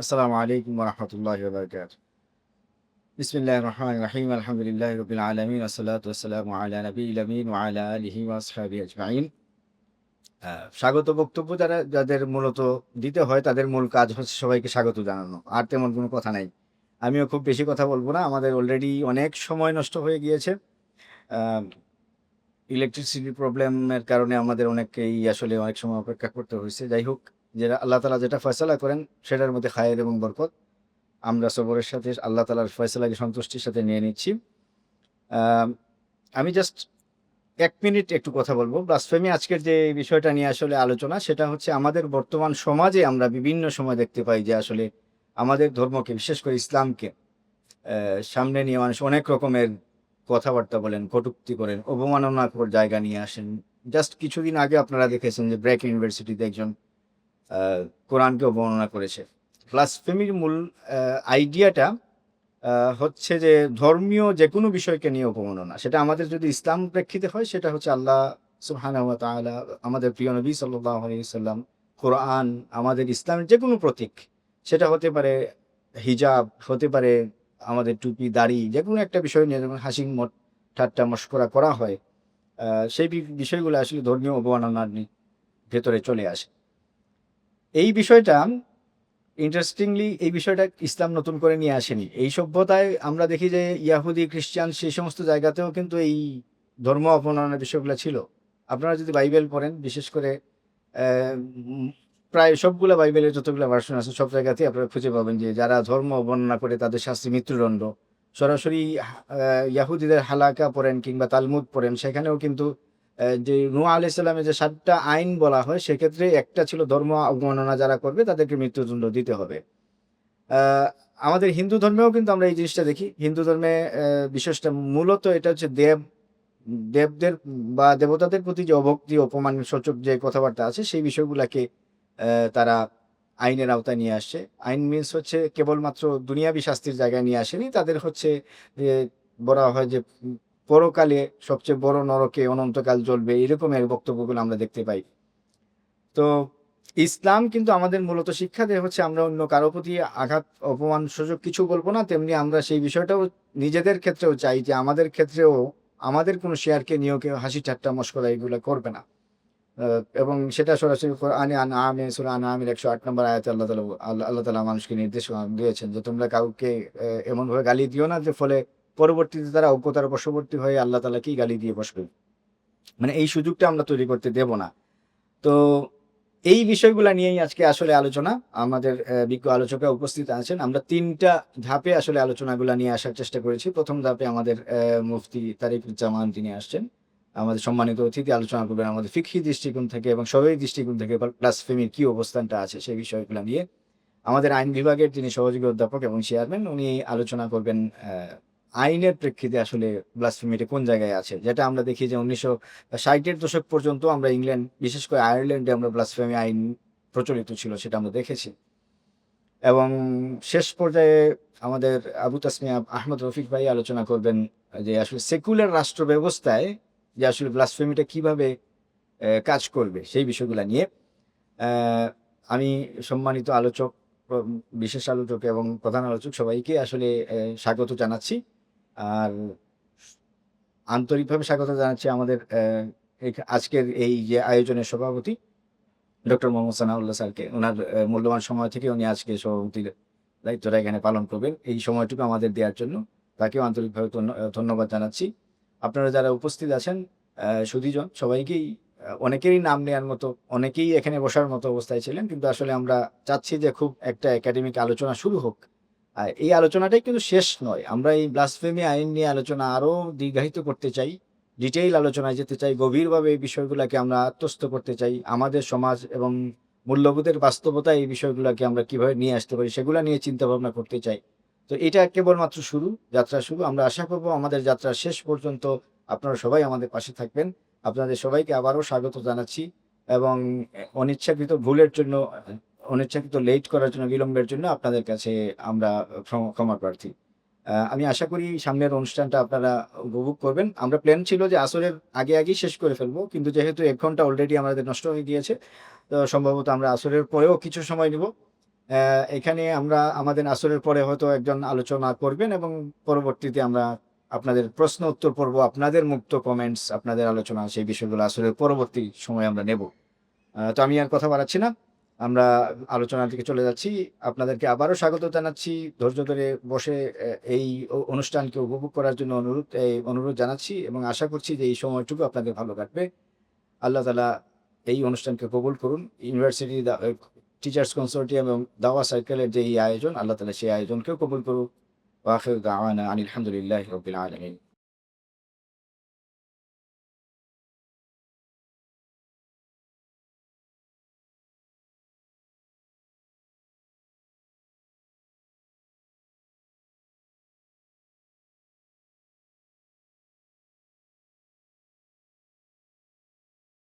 আসসালামু আলাইকুম রহমতুল্লাহ বরকাত বিসমিল্লাহ রহমান রহিম। আলহামদুলিল্লাহ রবিল আলমিন। আসসালাত আসসালামু আলা নবী আমিন ওয়ালা আলিহি ওয়াসহাবি আজমাইন। স্বাগত বক্তব্য যারা, যাদের মূলত দিতে হয়, তাদের মূল কাজ হচ্ছে সবাইকে স্বাগত জানানো। আর তেমন কোনো কথা নাই। আমিও খুব বেশি কথা বলব না। আমাদের অলরেডি অনেক সময় নষ্ট হয়ে গিয়েছে। ইলেকট্রিসিটি প্রবলেমের কারণে আমাদের অনেককেই আসলে অনেক সময় অপেক্ষা করতে হয়েছে। যাই হোক যেটা আল্লাহ তালা যেটা ফয়সলা করেন, সেটার মধ্যে খায়ের এবং বরকত। আমরা সবরের সাথে, আল্লাহ তালার ফয়সালাকে সন্তুষ্টির সাথে নিয়ে নিচ্ছি। আমি জাস্ট এক মিনিট একটু কথা বলব। ব্লাসফেমি আজকের যে বিষয়টা নিয়ে আসলে আলোচনা, সেটা হচ্ছে আমাদের বর্তমান সমাজে আমরা বিভিন্ন সময় দেখতে পাই যে আসলে আমাদের ধর্মকে, বিশেষ করে ইসলামকে সামনে নিয়ে মানুষ অনেক রকমের কথাবার্তা বলেন, কটুক্তি করেন, অবমাননাকর জায়গা নিয়ে আসেন। জাস্ট কিছুদিন আগে আপনারা দেখেছেন যে ব্র্যাক ইউনিভার্সিটিতে একজন আহ, কোরআনকে অবমাননা করেছে। ব্লাসফেমির মূল আইডিয়াটা হচ্ছে যে ধর্মীয় যে কোনো বিষয়কে নিয়ে অপমাননা সেটা আমাদের যদি ইসলাম প্রেক্ষিতে হয় সেটা হচ্ছে আল্লাহ তাআলা আমাদের প্রিয় নবী সাল্লাম কোরআন আমাদের ইসলামের যে কোনো প্রতীক। সেটা হতে পারে হিজাব হতে পারে আমাদের টুপি দাড়ি যে কোনো একটা বিষয় নিয়ে যেমন হাসি মট ঠাট্টা মস্করা করা হয় সেই বিষয়গুলো আসলে ধর্মীয় অবমাননার ভেতরে চলে আসে। এই বিষয়টা ইন্টারেস্টিংলি এই বিষয়টা ইসলাম নতুন করে নিয়ে আসেনি। এই সভ্যতায় আমরা দেখি যে ইয়াহুদি, খ্রিস্টান সেই সমস্ত জায়গাতেও কিন্তু এই ধর্ম অপমাননার বিষয়গুলো ছিল। আপনারা যদি বাইবেল পড়েন, বিশেষ করে প্রায় সবগুলো বাইবেলের যতগুলো ভার্সন আছে, সব জায়গাতেই আপনারা খুঁজে পাবেন যে যারা ধর্ম অবমাননা করে তাদের শাস্তি মৃত্যুদণ্ড। সরাসরি ইয়াহুদিদের হালাকা পড়েন কিংবা তালমুদ পড়েন, সেখানেও কিন্তু যে নোয়া আলি সাল্লামের যে সাতটা আইন বলা হয়, সেক্ষেত্রে একটা ছিল ধর্ম অবমাননা যারা করবে, তাদেরকে মৃত্যুদণ্ড দিতে হবে। আমাদের হিন্দু ধর্মেও কিন্তু আমরা এই জিনিসটা দেখি। হিন্দু ধর্মে বিশেষটা মূলত এটা হচ্ছে দেব, দেবদের বা দেবতাদের প্রতি যে অভক্তি, অপমান, সূচক যে কথাবার্তা আছে, সেই বিষয়গুলোকে তারা আইনের আওতায় নিয়ে আসছে। আইন মিনস হচ্ছে কেবলমাত্র দুনিয়াবি শাস্তির জায়গায় নিয়ে আসেনি। তাদের হচ্ছে বলা হয় যে পরকালে সবচেয়ে বড় নরকে অনন্তকাল জ্বলবে, এরকমের বক্তব্যগুলো আমরা দেখতে পাই। তো ইসলাম কিন্তু আমাদের মূলত শিক্ষা দেয় হচ্ছে আমরা অন্য কারও প্রতি আঘাত, অপমান, সুযোগ কিছু বলব না, তেমনি আমরা সেই বিষয়টাও নিজেদের ক্ষেত্রেও চাই যে আমাদের ক্ষেত্রেও আমাদের কোনো শেয়ারকে নিয়েও কেউ হাসি ঠাট্টা, মস্করা এগুলো করবে না। এবং সেটা সরাসরি আনে আনে সুরা আনা আমির একশো আট নম্বর আয়াতে আল্লাহ তালা আল্লাহ তালা মানুষকে নির্দেশ দিয়েছেন যে তোমরা কাউকে এমনভাবে গালি দিও না যে ফলে পরবর্তীতে তারা অজ্ঞতার বশবর্তী হয়ে আল্লাহ তালাকেই গালি দিয়ে বসবে। মানে এই সুযোগটা আমরা তৈরি করতে দেব না। তো এই বিষয়গুলো নিয়েই আজকে আসলে আলোচনা। আমাদের বিজ্ঞ আলোচকরা উপস্থিত আছেন। আমরা তিনটা ধাপে আসলে আলোচনাগুলো নিয়ে আসার চেষ্টা করেছি। প্রথম ধাপে আমাদের মুফতি তারিকুজ্জামান তিনি আসছেন। আমাদের সম্মানিত অতিথি আলোচনা করবেন আমাদের ফিকহি দৃষ্টিকোণ থেকে এবং সবাই দৃষ্টিকোণ থেকে প্লাস ফেমির কি অবস্থানটা আছে সেই বিষয়গুলো নিয়ে। আমাদের আইন বিভাগের যিনি সহযোগী অধ্যাপক এবং চেয়ারম্যান উনি আলোচনা করবেন আইনের প্রেক্ষিতে আসলে ব্লাসফেমিটা কোন জায়গায় আছে? যেটা আমরা দেখি যে উনিশশো ষাটের দশক পর্যন্ত আমরা ইংল্যান্ড, বিশেষ করে আয়ারল্যান্ডে আমরা ব্লাসফেমি আইন প্রচলিত ছিল, সেটা আমরা দেখেছি। এবং শেষ পর্যায়ে আমাদের আবু তাসমিয়া আহমদ রফিক ভাই আলোচনা করবেন যে আসলে সেকুলার রাষ্ট্র ব্যবস্থায় যে আসলে ব্লাসফেমিটা কীভাবে কাজ করবে, সেই বিষয়গুলো নিয়ে। আমি সম্মানিত আলোচক বিশেষ আলোচক এবং প্রধান আলোচক সবাইকে আসলে স্বাগত জানাচ্ছি। আর আন্তরিকভাবে স্বাগত জানাচ্ছি আমাদের আজকের এই যে আয়োজনের সভাপতি ডক্টর মোহাম্মদ সানাউল্লাহ স্যারকে। ওনার মূল্যবান সময় থেকে উনি আজকে সভাপতির দায়িত্বটা এখানে পালন করবেন। এই সময়টুকু আমাদের দেওয়ার জন্য তাকেও আন্তরিকভাবে ধন্য- ধন্যবাদ জানাচ্ছি। আপনারা যারা উপস্থিত আছেন সুধীজন, সবাইকেই অনেকেরই নাম নেওয়ার মতো, অনেকেই এখানে বসার মতো অবস্থায় ছিলেন, কিন্তু আসলে আমরা চাচ্ছি যে খুব একটা একাডেমিক আলোচনা শুরু হোক। এই আলোচনাটাই কিন্তু শেষ নয়। আমরা এই ব্লাসফেমি আইন নিয়ে আলোচনা আরও দীর্ঘায়িত করতে চাই ডিটেইল আলোচনায় যেতে চাই, গভীরভাবে এই বিষয়গুলোকে আমরা আত্মস্থ করতে চাই, আমাদের সমাজ এবং মূল্যবোধের বাস্তবতা এই বিষয়গুলোকে আমরা কীভাবে নিয়ে আসতে পারি সেগুলো নিয়ে চিন্তা ভাবনা করতে চাই। তো এটা কেবলমাত্র শুরু, যাত্রা শুরু। আমরা আশা করব আমাদের যাত্রা শেষ পর্যন্ত আপনারা সবাই আমাদের পাশে থাকবেন। আপনাদের সবাইকে আবারও স্বাগত জানাচ্ছি এবং অনিচ্ছাকৃত ভুলের জন্য অনিচ্ছাকৃত লেট করার জন্য, বিলম্বের জন্য আপনাদের কাছে আমরা ক্ষমা- প্রার্থী। আমি আশা করি সামনের অনুষ্ঠানটা আপনারা উপভোগ করবেন। আমরা প্ল্যান ছিল যে আসরের আগে আগেই শেষ করে ফেলব, কিন্তু যেহেতু এক ঘণ্টা অলরেডি আমাদের নষ্ট হয়ে গিয়েছে, তো সম্ভবত আমরা আসরের পরেও কিছু সময় নিব। এখানে আমরা আমাদের আসরের পরে হয়তো একজন আলোচনা করবেন এবং পরবর্তীতে আমরা আপনাদের প্রশ্ন, উত্তর পর্ব আপনাদের মুক্ত কমেন্টস আপনাদের আলোচনা, সেই বিষয়গুলো আসরের পরবর্তী সময় আমরা নেব। তো আমি আর কথা বাড়াচ্ছি না। আমরা আলোচনার দিকে চলে যাচ্ছি। আপনাদেরকে আবারও স্বাগত জানাচ্ছি। ধৈর্য ধরে বসে এই অনুষ্ঠানকে উপভোগ করার জন্য অনুরোধ অনুরোধ জানাচ্ছি এবং আশা করছি যে এই সময়টুকু আপনাদের ভালো কাটবে। আল্লাহ তালা এই অনুষ্ঠানকে কবুল করুন। ইউনিভার্সিটি টিচার্স কনসোর্টিয়াম এবং দাওয়া সার্কেলের যে এই আয়োজন, আল্লাহ তালা সেই আয়োজনকেও কবুল করুক। দাওয়ানা আনিল হামদুলিল্লাহি রাব্বিল আলামিন।